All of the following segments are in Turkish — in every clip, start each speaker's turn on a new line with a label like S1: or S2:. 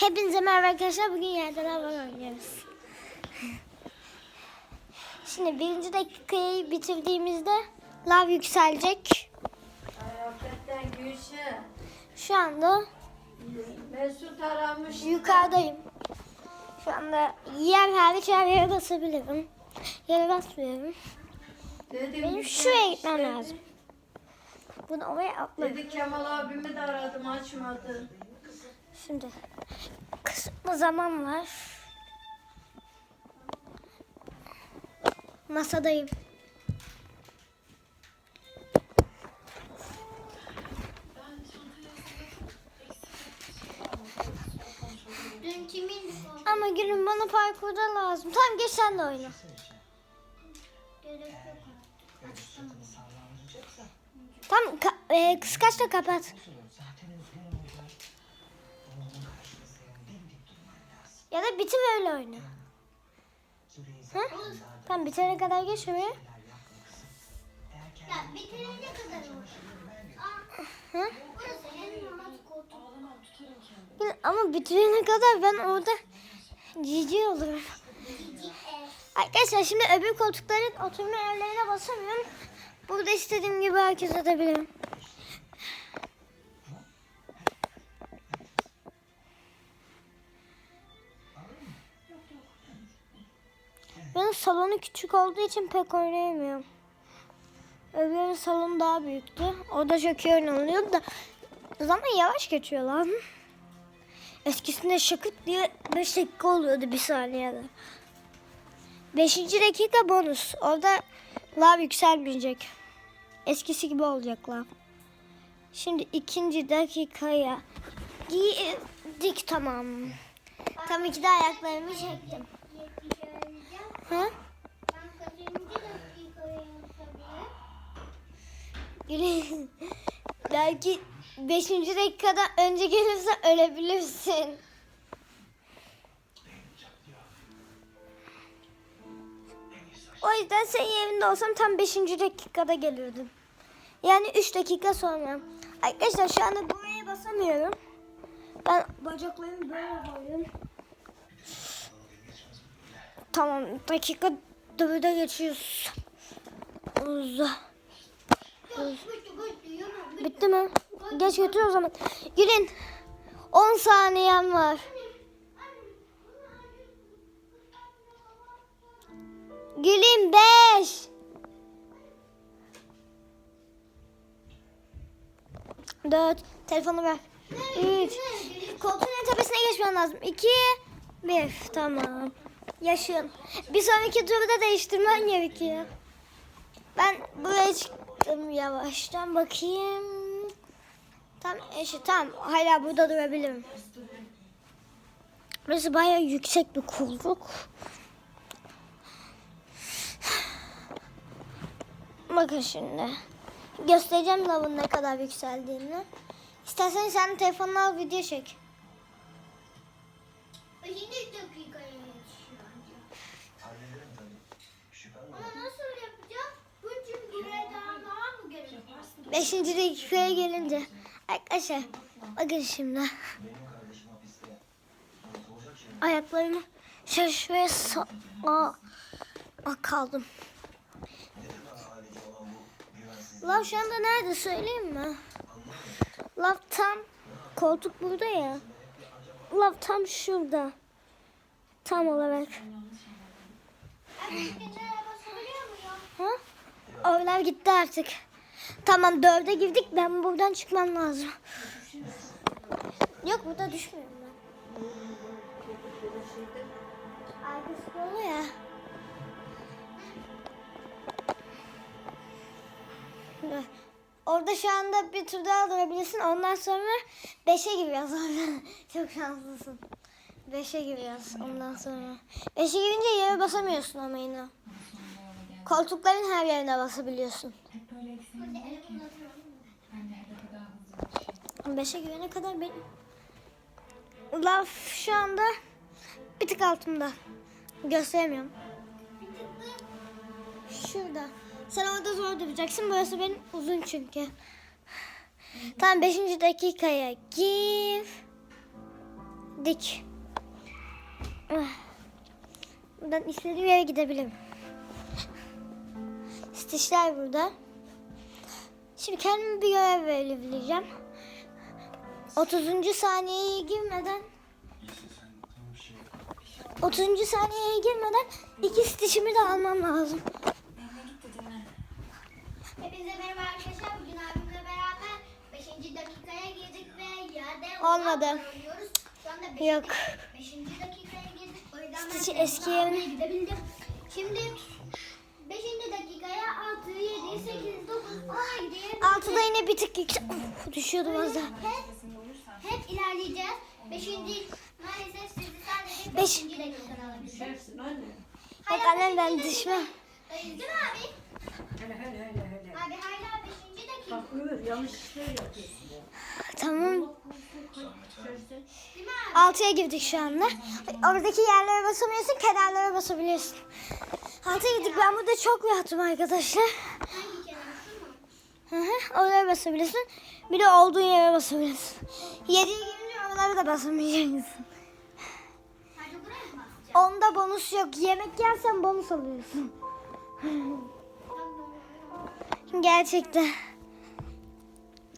S1: Hepinize merhaba arkadaşlar. Bugün yerden hava oynuyoruz. Şimdi birinci dakikayı bitirdiğimizde lav yükselecek. Şu anda
S2: Mesut aramış.
S1: yukarıdayım. Şu anda yer hariç her yere basabilirim. Yere basmıyorum.
S2: Dedim,
S1: Benim şuraya gitmem lazım. Bunu oraya atlarım.
S2: Dedi Kemal abimi de aradım açmadı.
S1: Şimdi kısıtlı zaman var. Masadayım.
S3: Dün kimin
S1: Ama gülüm bana parkurda lazım. Tamam geç sen de oyna. Tamam ka- e, kıskaç da kapat. Ya da bitir öyle oyna. Ha? Tamam bitene kadar geç şuraya.
S3: Ya bitirene kadar koltuk.
S1: Gül, Ama bitirene kadar ben orada cici olurum. Arkadaşlar şimdi öbür koltukların oturma yerlerine basamıyorum. Burada istediğim gibi hareket edebilirim. Benim salonu küçük olduğu için pek oynayamıyorum. Öbürünün salonu daha büyüktü. O da çok iyi oynanıyordu da zaman yavaş geçiyor lan. Eskisinde şakıt diye 5 dakika oluyordu bir saniyede. Beşinci dakika bonus. Orada lav yükselmeyecek. Eskisi gibi olacak lav. Şimdi ikinci dakikaya girdik tamam. Tam iki de ayaklarımı çektim. Ha? Belki beşinci dakikadan önce gelirse ölebilirsin. O yüzden senin yerinde olsam tam 5. dakikada gelirdim. Yani 3 dakika sonra. Arkadaşlar şu anda buraya basamıyorum. Ben bacaklarımı böyle koydum. Tamam dakika 4'e geçiyoruz.
S3: Yok, bitti,
S1: mi? Geç götür o zaman. Girin. 10 saniyem var. Gülüm 5. 4. Telefonu ver. 3. Koltuğun tepesine geçmen lazım. 2. 1. Tamam. Yaşın. Bir sonraki turda değiştirmen gerekiyor. Ben buraya çıktım yavaştan bakayım. Tam eşit tam hala burada durabilirim. Burası bayağı yüksek bir kulluk. Bakın şimdi. Göstereceğim lavın ne kadar yükseldiğini. İstersen sen telefonla video çek.
S3: Beşinci dakikaya yetişiyor anca. Ama nasıl yapacağız? Bunun için buraya daha daha mı gerek var?
S1: Beşinci dakikaya gelince. Arkadaşlar bakın şimdi. Ayaklarımı şöyle şuraya sa- Aa, Aa, kaldım. Lav şu anda nerede söyleyeyim mi? Lav tam koltuk burada ya. Lav tam şurada. Tam olarak. Ha? Oralar gitti artık. Tamam dörde girdik. Ben buradan çıkmam lazım. Yok burada düşmüyorum ben. Arkası dolu ya. Orada şu anda bir tur daha durabilirsin. Ondan sonra beşe giriyoruz orada. Çok şanslısın. Beşe giriyoruz ondan sonra. Beşe girince yere basamıyorsun ama yine. Koltukların her yerine basabiliyorsun. Beşe girene kadar benim laf şu anda bir tık altımda. Gösteremiyorum. Şurada. Sen orada zor duracaksın. Burası benim uzun çünkü. Tamam 5. dakikaya gir. Dik. Ah. Buradan istediğim yere gidebilirim. Stişler burada. Şimdi kendime bir görev verebileceğim. 30. saniyeye girmeden 30. saniyeye girmeden iki stişimi de almam lazım.
S3: Hepinize merhaba arkadaşlar. Bugün abimle beraber 5. dakikaya girdik ve yerde
S1: Olmadı.
S3: oynuyoruz. Şu anda 5.
S1: Yok.
S3: 5. dakikaya girdik. O yüzden
S1: Stitch'i eski yerine-
S3: gidebildim. Şimdi 5. dakikaya 6, 7, 8, 9, 10'a gidiyor.
S1: Altıda yine bir tık yüksek. Düşüyordum az daha.
S3: Hep, hep ilerleyeceğiz. 5. maalesef sizi sadece
S1: Beş.
S3: 5. dakikada alabileceğim.
S2: Düşersin anne.
S1: Yok annem ben düşmem.
S3: Dayı değil mi abi?
S2: Hele hele hele hele.
S3: Abi hala 5. dakika.
S2: Bak Ömür yanlış işler yapıyorsun ya.
S1: Tamam. Altıya girdik şu anda. Oradaki yerlere basamıyorsun, kenarlara basabiliyorsun. Altıya girdik. Ben burada çok rahatım arkadaşlar. Hı hı, oraya basabilirsin. Bir de olduğun yere basabilirsin. Yediye girince oralara da basamayacaksın. Onda bonus yok. Yemek yersen bonus alıyorsun. Gerçekten.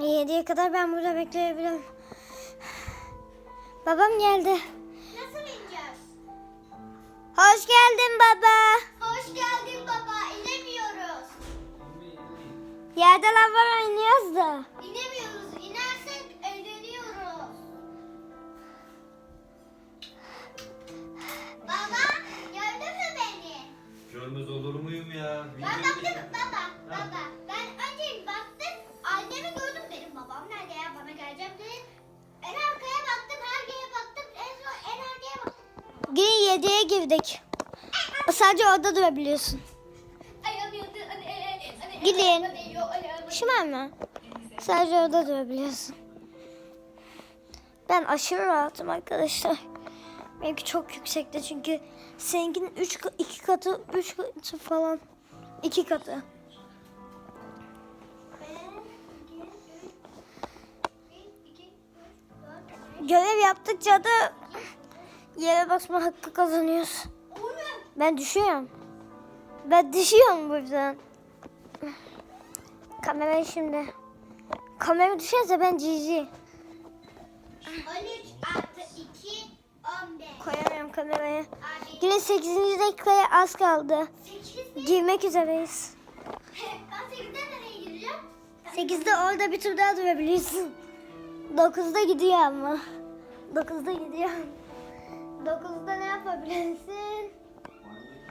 S1: Yediye kadar ben burada bekleyebilirim. Babam geldi.
S3: Nasıl ineceğiz?
S1: Hoş geldin baba.
S3: Hoş geldin baba. İnemiyoruz.
S1: Yerde lavar oynuyoruz da.
S3: İnemiyoruz. İnersek eğleniyoruz. Baba?
S4: Görmez olur muyum ya?
S3: Ben
S4: Videoyu
S3: baktım
S4: çek-
S3: baba. Baba. Ben önce baktım. Annemi gördüm dedim. Babam nerede ya? Bana geleceğim dedi. En arkaya baktım. Her yere baktım. En son en arkaya baktım.
S1: Yine yediye girdik. Sadece orada durabiliyorsun.
S3: Ayağım yandı. Anne, anne, anne,
S1: Gidin.
S3: ayağıma
S1: Şımarma. Sadece orada durabiliyorsun. Ben aşırı rahatım arkadaşlar. Benimki çok yüksekte çünkü seninkinin 3 2 katı 3 katı falan 2 katı. Görev yaptıkça da yere basma hakkı kazanıyorsun. Ben düşüyorum. Ben düşüyorum bu yüzden. Kamerayı şimdi. Kamera düşerse ben GG. Koyamıyorum kamerayı.
S3: Abi
S1: Yine 8. dakikaya az kaldı.
S3: 8 mi?
S1: Girmek üzereyiz.
S3: Ben 8'den nereye gireceğim?
S1: 8'de orada bir tur daha durabilirsin. 9'da gidiyor ama. 9'da gidiyor. 9'da ne yapabilirsin?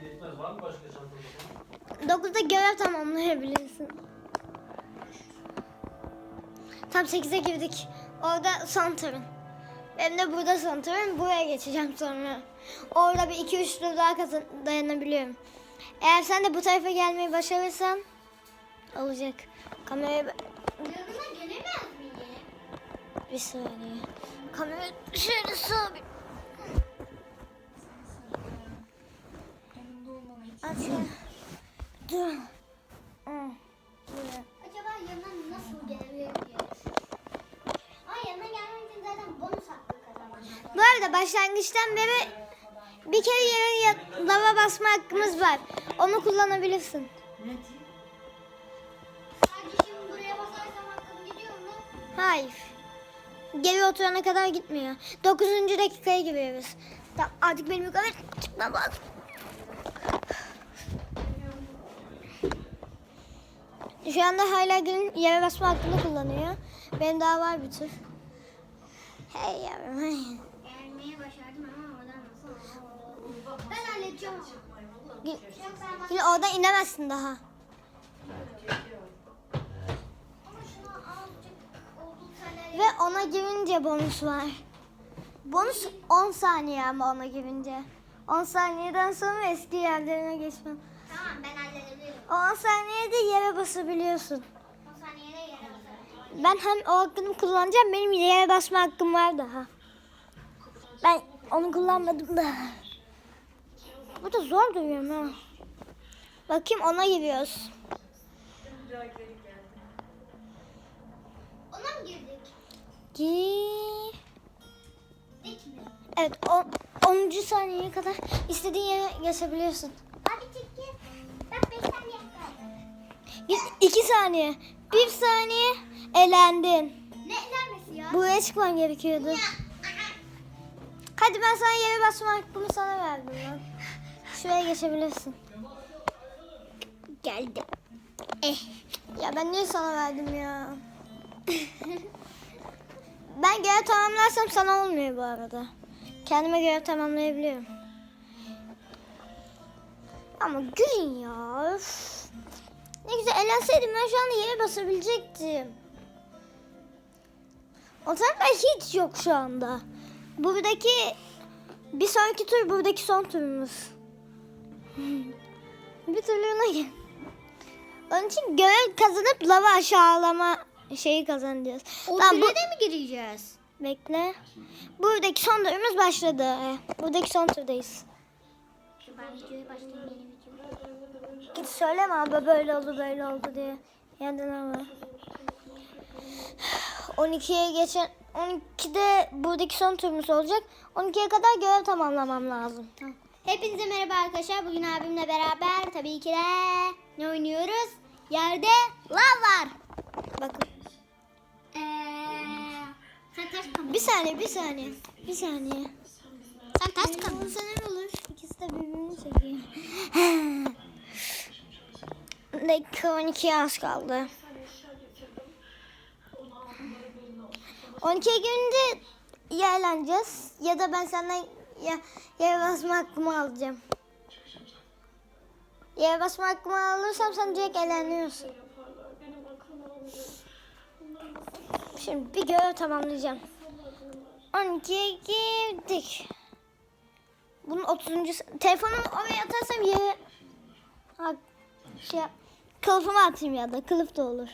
S4: Yetmez var mı başka çantada?
S1: 9'da görev tamamlayabilirsin. Tam 8'e girdik. Orada son turun. Benim de burada turun. Buraya geçeceğim sonra. Orada bir 2-3 tur daha kazan dayanabiliyorum. Eğer sen de bu tarafa gelmeyi başarırsan olacak. Kamerayı ben-
S3: Yanına gelemez miyim?
S1: bir saniye. Kamera şöyle sabit. Aç ya. Dur.
S3: Zaten bonus hakkı
S1: Bu arada başlangıçtan beri bir kere yere lava basma hakkımız var. Onu kullanabilirsin.
S3: Mu?
S1: Hayır. Geri oturana kadar gitmiyor. 9. dakikaya giriyoruz. Tamam, artık benim yukarı çıkmam lazım. Şu anda hala gün yere basma hakkını kullanıyor. Benim daha var bir tür. Hey yavrum hey.
S3: Gelmeyi başardım ama oradan nasıl? Ben halledeceğim.
S1: Şimdi orada inemezsin daha. Ve ona girince bonus var. Bonus 10 saniye ama ona girince. 10 saniyeden sonra eski yerlerine geçmem.
S3: Tamam ben halledebilirim.
S1: O 10 saniyede yere basabiliyorsun.
S3: 10 saniyede yere basarım.
S1: Ben hem o hakkını kullanacağım benim yere basma hakkım var daha. Ben onu kullanmadım da. Bu da zor duruyor ha. Bakayım ona giriyoruz.
S3: Ona mı girdik?
S1: Gir. Evet o, 10. saniyeye kadar istediğin yere geçebiliyorsun.
S3: Abi çekil. Bak 5
S1: 2 saniye. 1 saniye elendin.
S3: Ne elenmesi ya?
S1: Buraya çıkman gerekiyordu. Hadi ben sana yere basma hakkımı sana verdim lan. Şuraya geçebilirsin. Geldi. Eh. Ya ben niye sana verdim ya? ben görev tamamlarsam sana olmuyor bu arada. Kendime görev tamamlayabiliyorum. Ama gülün ya. üf. Ne güzel elenseydim ben şu anda yere basabilecektim. O tarafa hiç yok şu anda. Buradaki bir sonraki tur buradaki son turumuz. bir turluğuna gel. Onun için görev kazanıp lava aşağılama şeyi kazanacağız.
S3: O
S1: Tamam, bu-
S3: mi gireceğiz?
S1: Bekle. Buradaki son turumuz başladı. Buradaki son turdayız. Git söyleme abi böyle oldu böyle oldu diye. Yerden ama. 12'ye geçen 12'de buradaki son turumuz olacak. 12'ye kadar görev tamamlamam lazım. Tamam.
S3: Hepinize merhaba arkadaşlar. Bugün abimle beraber tabii ki de ne oynuyoruz? Yerde lav var.
S1: Bakın.
S3: Ee.
S1: Bir saniye, bir saniye. Bir saniye.
S3: Sen ters kalın.
S1: Olsa ne olur? De birbirini çekiyor. Dakika 12'ye az kaldı. 12'ye gelince ya eğleneceğiz ya da ben senden ya, yere basma hakkımı alacağım. Yere basma hakkımı alırsam sen direkt eğleniyorsun. Şimdi bir görev tamamlayacağım. 12'ye girdik. Bunun 30. s- Telefonumu oraya atarsam yere... Ha, şey Kılıfımı atayım ya da kılıf da olur.